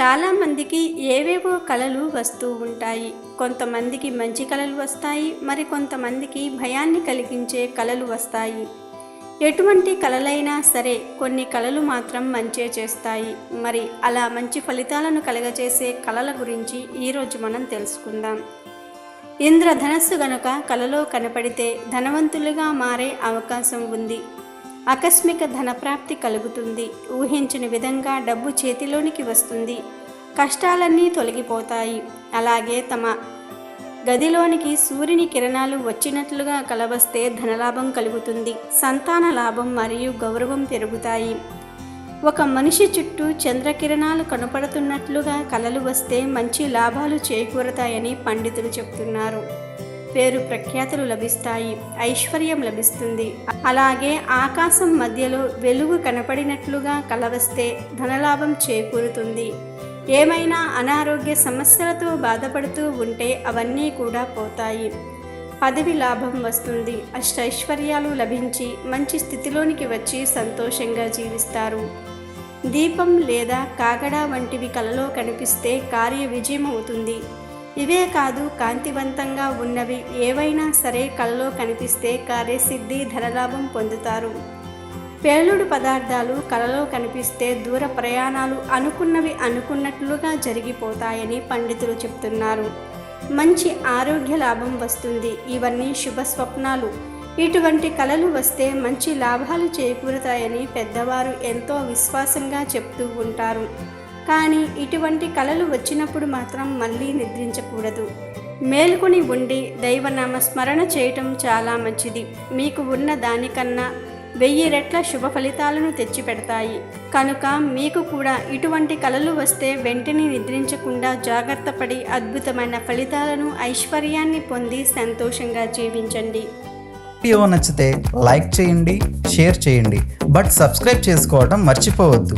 చాలామందికి ఏవేవో కళలు వస్తూ ఉంటాయి. కొంతమందికి మంచి కళలు వస్తాయి. మరి కొంతమందికి భయాన్ని కలిగించే కళలు వస్తాయి. ఎటువంటి కళలైనా సరే కొన్ని కళలు మాత్రం మంచే చేస్తాయి. మరి అలా మంచి ఫలితాలను కలగజేసే కళల గురించి ఈరోజు మనం తెలుసుకుందాం. ఇంద్రధనస్సు గనుక కలలో కనపడితే ధనవంతులుగా మారే అవకాశం ఉంది. ఆకస్మిక ధనప్రాప్తి కలుగుతుంది. ఊహించని విధంగా డబ్బు చేతిలోనికి వస్తుంది. కష్టాలన్నీ తొలగిపోతాయి. అలాగే తమ గదిలోనికి సూర్యుని కిరణాలు వచ్చినట్లుగా కలవస్తే ధనలాభం కలుగుతుంది. సంతాన లాభం మరియు గౌరవం పెరుగుతాయి. ఒక మనిషి చుట్టూ చంద్రకిరణాలు కనపడుతున్నట్లుగా కలలు వస్తే మంచి లాభాలు చేకూరతాయని పండితులు చెప్తున్నారు. పేరు ప్రఖ్యాతులు లభిస్తాయి ఐశ్వర్యం లభిస్తుంది. అలాగే ఆకాశం మధ్యలో వెలుగు కనపడినట్లుగా కలవస్తే ధనలాభం చేకూరుతుంది. ఏమైనా అనారోగ్య సమస్యలతో బాధపడుతూ ఉంటే అవన్నీ కూడా పోతాయి. పదవి లాభం వస్తుంది. అష్టైశ్వర్యాలు లభించి మంచి స్థితిలోనికి వచ్చి సంతోషంగా జీవిస్తారు. దీపం లేదా కాగడ వంటివి కలలో కనిపిస్తే కార్య విజయం అవుతుంది ఇవే కాదు కాంతివంతంగా ఉన్నవి ఏవైనా సరే కళ్ళలో కనిపిస్తే కార్యసిద్ధి ధనలాభం పొందుతారు. పేలుడు పదార్థాలు కలలో కనిపిస్తే దూర ప్రయాణాలు అనుకున్నవి అనుకున్నట్లుగా జరిగిపోతాయని పండితులు చెప్తున్నారు. మంచి ఆరోగ్య లాభం వస్తుంది. ఇవన్నీ శుభ స్వప్నాలు. ఇటువంటి కళలు వస్తే మంచి లాభాలు చేకూరుతాయని పెద్దవారు ఎంతో విశ్వాసంగా చెప్తూ ఉంటారు. కానీ ఇటువంటి కళలు వచ్చినప్పుడు మాత్రం మళ్ళీ నిద్రించకూడదు. మేల్కొని ఉండి దైవనామ స్మరణ చేయటం చాలా మంచిది. మీకు ఉన్న దానికన్నా వెయ్యి రెట్ల శుభ ఫలితాలను తెచ్చిపెడతాయి. కనుక మీకు కూడా ఇటువంటి కళలు వస్తే వెంటనే నిద్రించకుండా జాగ్రత్త పడి అద్భుతమైన ఫలితాలను ఐశ్వర్యాన్ని పొంది సంతోషంగా జీవించండి. వీడియో నచ్చితే లైక్ చేయండి షేర్ చేయండి. బట్ సబ్స్క్రైబ్ చేసుకోవడం మర్చిపోవద్దు.